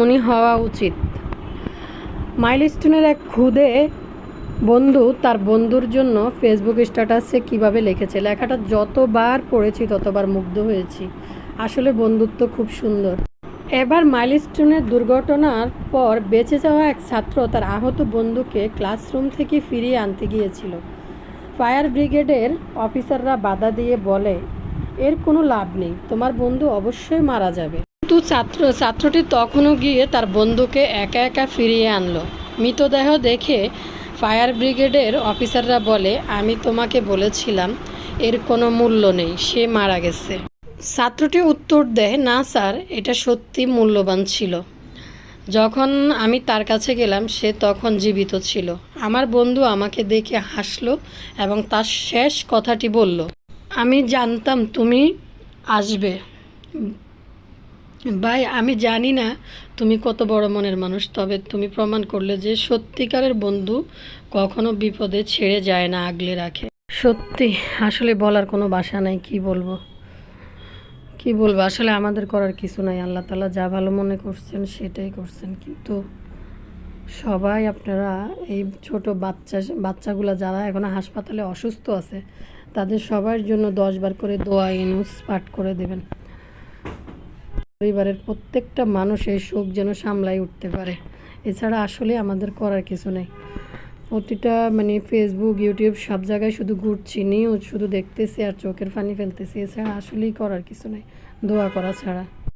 মনে হওয়া উচিত। মাইলস্টোনের এক খুদে বন্ধু তার বন্ধুর জন্য ফেসবুক স্ট্যাটাসে কীভাবে লিখেছে? লেখাটা যতবার পড়েছি ততবার মুগ্ধ হয়েছি। আসলে বন্ধুত্ব খুব সুন্দর। এবার মাইলস্টোনের দুর্ঘটনার পর বেঁচে যাওয়া এক ছাত্র তার আহত বন্ধুকে ক্লাসরুম থেকে ফিরিয়ে আনতে গিয়েছিল। ফায়ার ব্রিগেডের অফিসাররা বাধা দিয়ে বলে, এর কোনো লাভ নেই, তোমার বন্ধু অবশ্যই মারা যাবে। ছাত্র ছাত্রটি তখনও গিয়ে তার বন্ধুকে একা একা ফিরিয়ে আনলো। মৃতদেহ দেখে ফায়ার ব্রিগেডের অফিসাররা বলে, আমি তোমাকে বলেছিলাম, এর কোনো মূল্য নেই, সে মারা গেছে। ছাত্রটি উত্তর দেয়, না স্যার, এটা সত্যি মূল্যবান ছিল। যখন আমি তার কাছে গেলাম, সে তখন জীবিত ছিল। আমার বন্ধু আমাকে দেখে হাসলো এবং তার শেষ কথাটি বলল, আমি জানতাম তুমি আসবে। ভাই, আমি জানি না তুমি কত বড় মনের মানুষ, তবে তুমি প্রমাণ করলে যে সত্যিকারের বন্ধু কখনো বিপদে ছেড়ে যায় না, আগলে রাখে। সত্যি, আসলে বলার কোনো বাসা নাই, কি বলব? কি বলব, আসলে আমাদের করার কিছু নাই। আল্লাহ তালা যা ভালো মনে করছেন, সেটাই করছেন। কিন্তু সবাই আপনারা এই ছোট বাচ্চা, বাচ্চাগুলো যারা এখন হাসপাতালে অসুস্থ আছে, তাদের সবার জন্য দশবার করে দোয়া, ইনুস পাঠ করে দেবেন। পরিবারের প্রত্যেকটা মানুষ এই শোক যেন সামলাই উঠতে পারে। এছাড়া আসলে আমাদের করার কিছু নেই। প্রতিটা মানে ফেসবুক ইউটিউব সব জায়গায় শুধু ঘুরছি নিউজ শুধু দেখতেছি আর চোখের পানি ফেলতেছি, এছাড়া আসলেই করার কিছু নেই। দোয়া করা ছাড়া।